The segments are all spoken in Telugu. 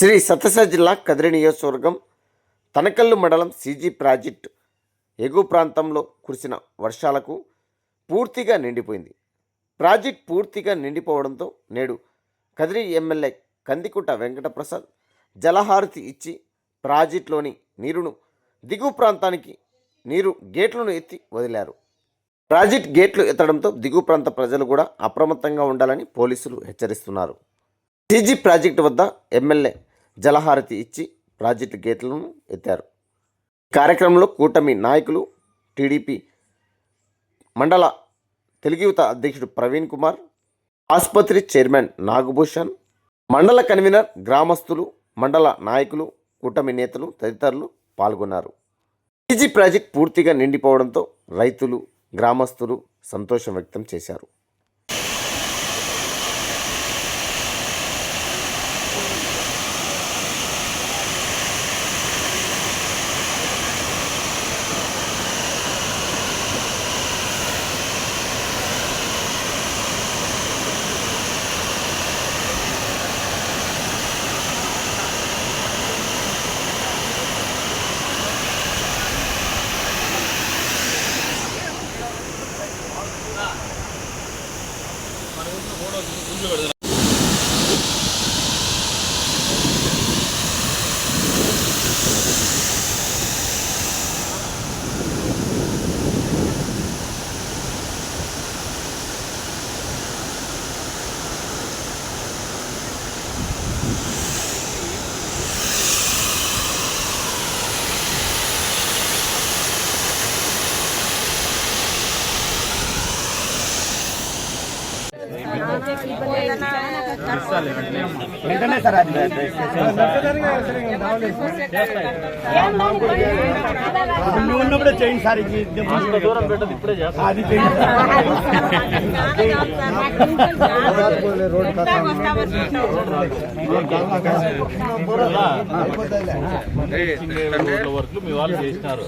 శ్రీ సత్యసాయి జిల్లా కదిరి నియోజకవర్గం తనకల్లు మండలం సీజీ ప్రాజెక్ట్ ఎగువ ప్రాంతంలో కురిసిన వర్షాలకు పూర్తిగా నిండిపోయింది. ప్రాజెక్ట్ పూర్తిగా నిండిపోవడంతో నేడు కదిరి ఎమ్మెల్యే కందికుట వెంకటప్రసాద్ జలహారతి ఇచ్చి ప్రాజెక్టులోని నీరును దిగువ ప్రాంతానికి నీరు గేట్లను ఎత్తి వదిలారు. ప్రాజెక్ట్ గేట్లు ఎత్తడంతో దిగువ ప్రాంత ప్రజలు కూడా అప్రమత్తంగా ఉండాలని పోలీసులు హెచ్చరిస్తున్నారు. టీజీ ప్రాజెక్టు వద్ద ఎమ్మెల్యే జలహారతి ఇచ్చి ప్రాజెక్టు గేట్లను ఎత్తారు. కార్యక్రమంలో కూటమి నాయకులు టీడీపీ మండల తెలుగు యువత అధ్యక్షుడు ప్రవీణ్ కుమార్ ఆసుపత్రి చైర్మన్ నాగభూషణ్ మండల కన్వీనర్ గ్రామస్తులు మండల నాయకులు కూటమి నేతలు తదితరులు పాల్గొన్నారు. టీజీ ప్రాజెక్ట్ పూర్తిగా నిండిపోవడంతో రైతులు గ్రామస్తులు సంతోషం వ్యక్తం చేశారు. మన ఊరిలో కూడా గుంజు పెడతారు నువ్వు ఉన్నప్పుడే చేయండి సార్ దూరం పెట్టదు ఇప్పుడే అది రోడ్ల మీ వాళ్ళు చేసినారు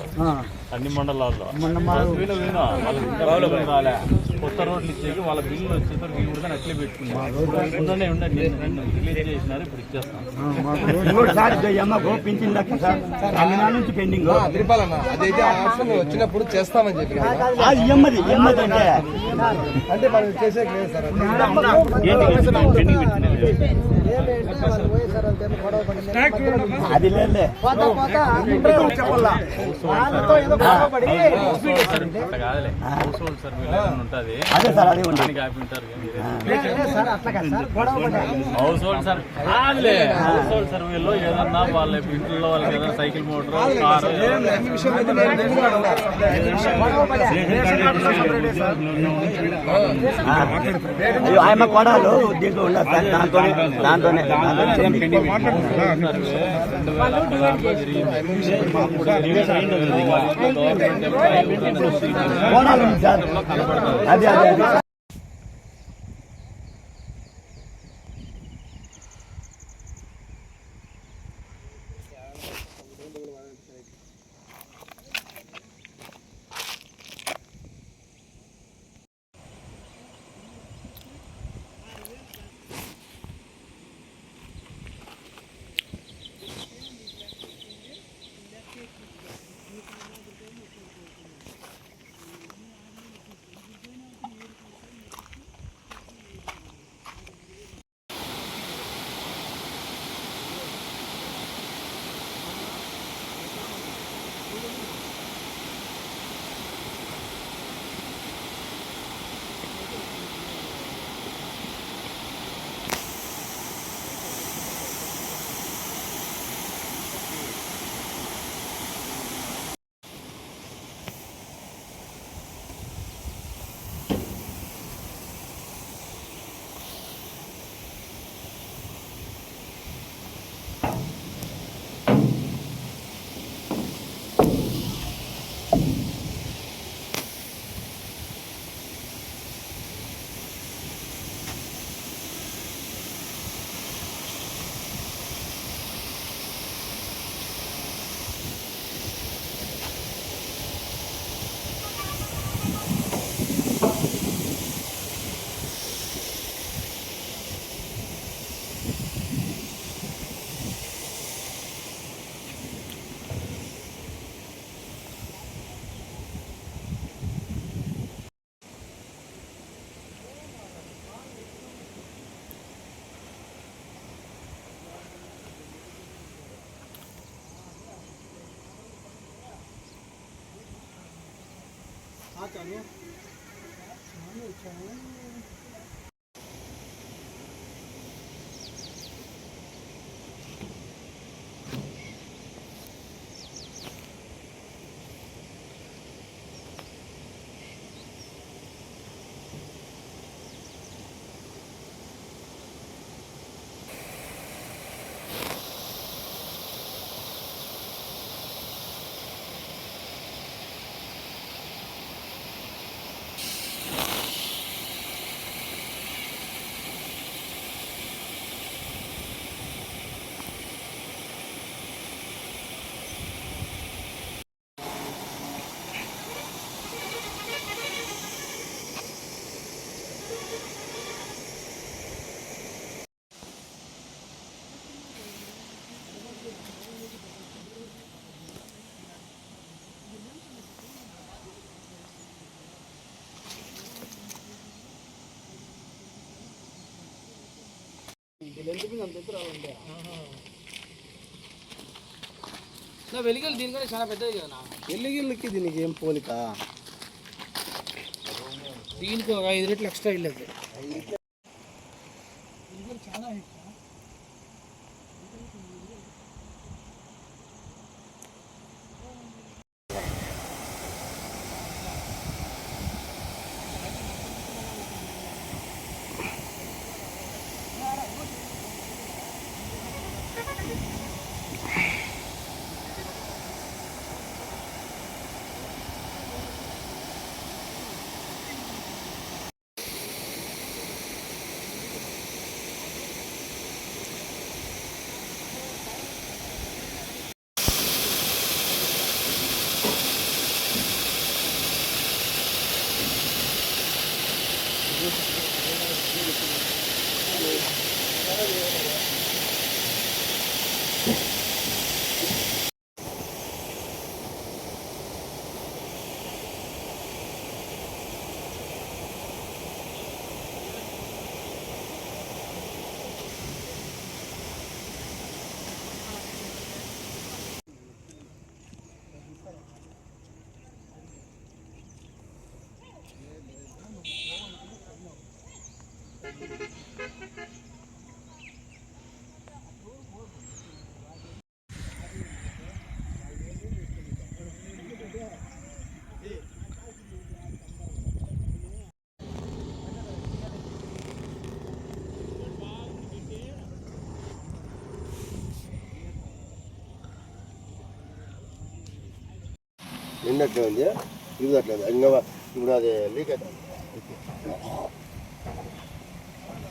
అన్ని మండలాల్లో. కొత్త రోడ్లు ఇచ్చేకి వాళ్ళ బిల్లులు వచ్చేసరికి కూడా అట్లే పెట్టుకున్నారు ఉండండి రిలీజ్ చేసినారు ఇప్పుడు తిరుపాలన్న అదైతే ఆప్షన్ వచ్చినప్పుడు చేస్తామని చెప్పి అంటే. మనం చేసే లేదు హౌస్ హోల్డ్ సర్వీస్ ఉంటుంది సార్ అదే హౌస్ హోల్డ్ సర్వే కాదులే హౌస్ హోల్డ్ సర్వేలో ఏదన్నా వాళ్ళ ఇంట్లో వాళ్ళకి ఏదైనా సైకిల్ మోటార్ కారు ఆయన కొడాలు దీంట్లో ఉండదు సార్ దాంతోనే దాంతోనే చేయండి. కొడాలు ఉంది సార్ అదే నా వెలిగలు దీనికంటే చాలా పెద్దది కదా ఎల్లిగిళ్ళకి దీనికి ఏం పోలిక? దీనికి ఒక ఐదు రెట్లు ఎక్స్ట్రా వెళ్ళదు నిన్నట్లే ఉంది ఇది అట్లా ఉంది ఇంకా ఇప్పుడు అది లీక్ అవుతుంది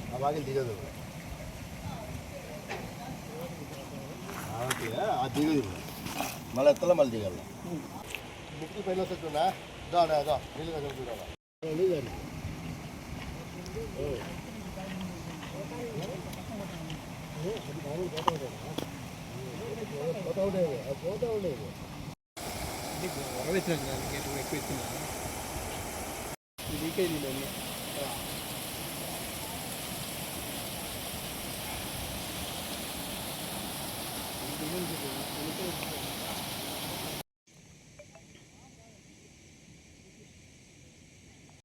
ఆ బాగిలు దిగదు అది దిగదు ఇప్పుడు. మళ్ళీ ఎత్తలో మళ్ళీ దిగాలి బుక్కి పైన వస్తుందా దా దా నీళ్ళుగా చదువుతున్నా పోతా ఉండేది అది పోతా ఉండేది 근데 뭐가 베트남이라는 게 뭐가 있고 있구나. 이게 이름이 이게 뭔지 모르겠어.